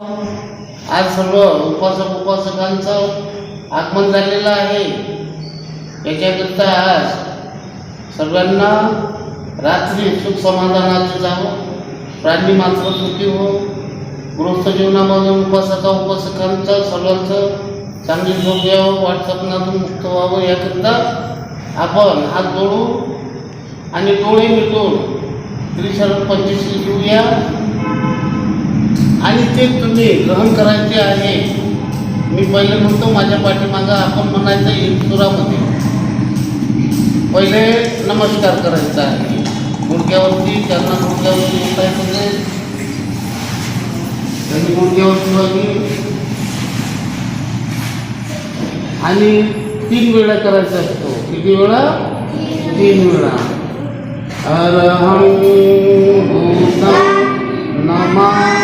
आज सर्व उपासक उपासकांचं आगमन झालेलं आहे. याच्याकरता आज सर्वांना रात्री सुख समाधानाचं जावं प्राणी मात्र सुखी हो. गृहस्थ जीवनामध्ये उपासका उपासकांचं सर्वांचं चांगली झोप यावं वाटसपणातून मुक्त व्हावं. याकरिता आपण हात जोडू आणि डोळे मिटून त्रिशरण पंचवीस घेऊया. आणि ते तुम्ही ग्रहण करायचे आहे. मी पहिले म्हणतो माझ्या पाठीमागं आपण म्हणायचं इंसुरामध्ये पहिले नमस्कार करायचा आहे. गुडघ्यावरती त्यांना गुडघ्यावरती उठायचं म्हणजे? त्यांनी गुडघ्यावरती वागली आणि तीन वेळा करायचा असतो. किती वेळा? तीन वेळा. अरहम नमा.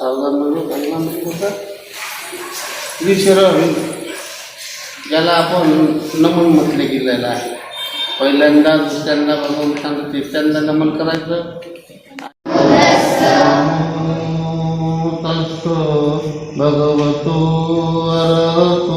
पहिला म्हणजे होता. त्रिशरण ज्याला आपण नमन म्हटले गेलेलं आहे पहिल्यांदा दुसऱ्यांदा भगवंतांना तिसऱ्यांदा नमन करायचं. तस्स भगवतो अरहतो.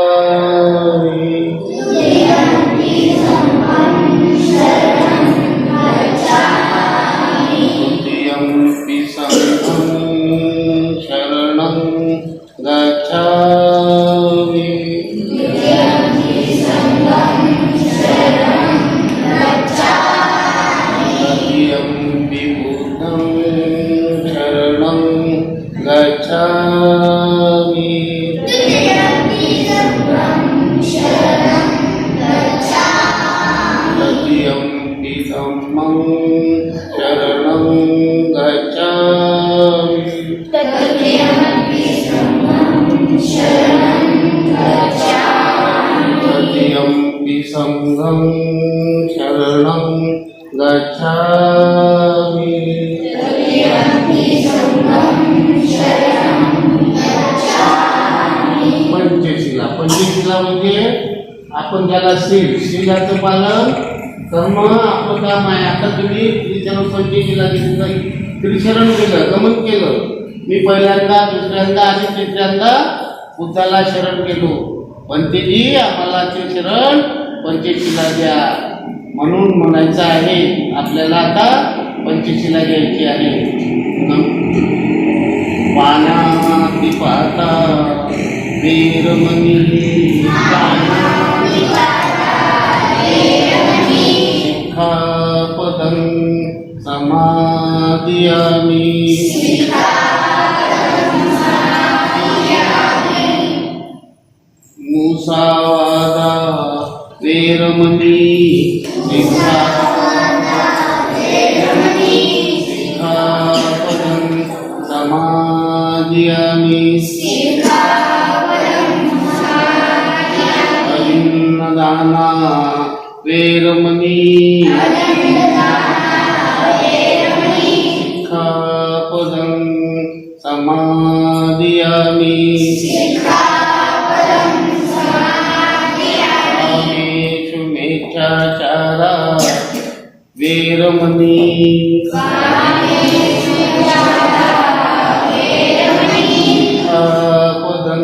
विधम्मं शरणं गच्छामि तृतीयं विसङ्गं शरणं गच्छामि पंचशिला पंचशिला म्हणजे आपण ज्याला शील शिलाचं पालन कर्म आपलं काम आहे. आता तुम्ही त्रिचरण पंचशिला घेतलं त्रिशरण केलं गमन केलं. मी पहिल्यांदा दुसऱ्यांदा आणि तिसऱ्यांदा बुद्धाला शरण गेलो पंचजी आम्हाला ते शरण पंचशीला द्या. म्हणून म्हणायचं आहे आपल्याला आता पंचशीला घ्यायची आहे. पाण्या पाहता वीरमणी शिखापदं समादयामि मुसावादा वेरमणि शिखापदं समादयामि अभिन्नदाना వేరమణి సిక్ఖాపదం సమాదియామి కామేషు మేచ్చాచారా వేరమణి పదం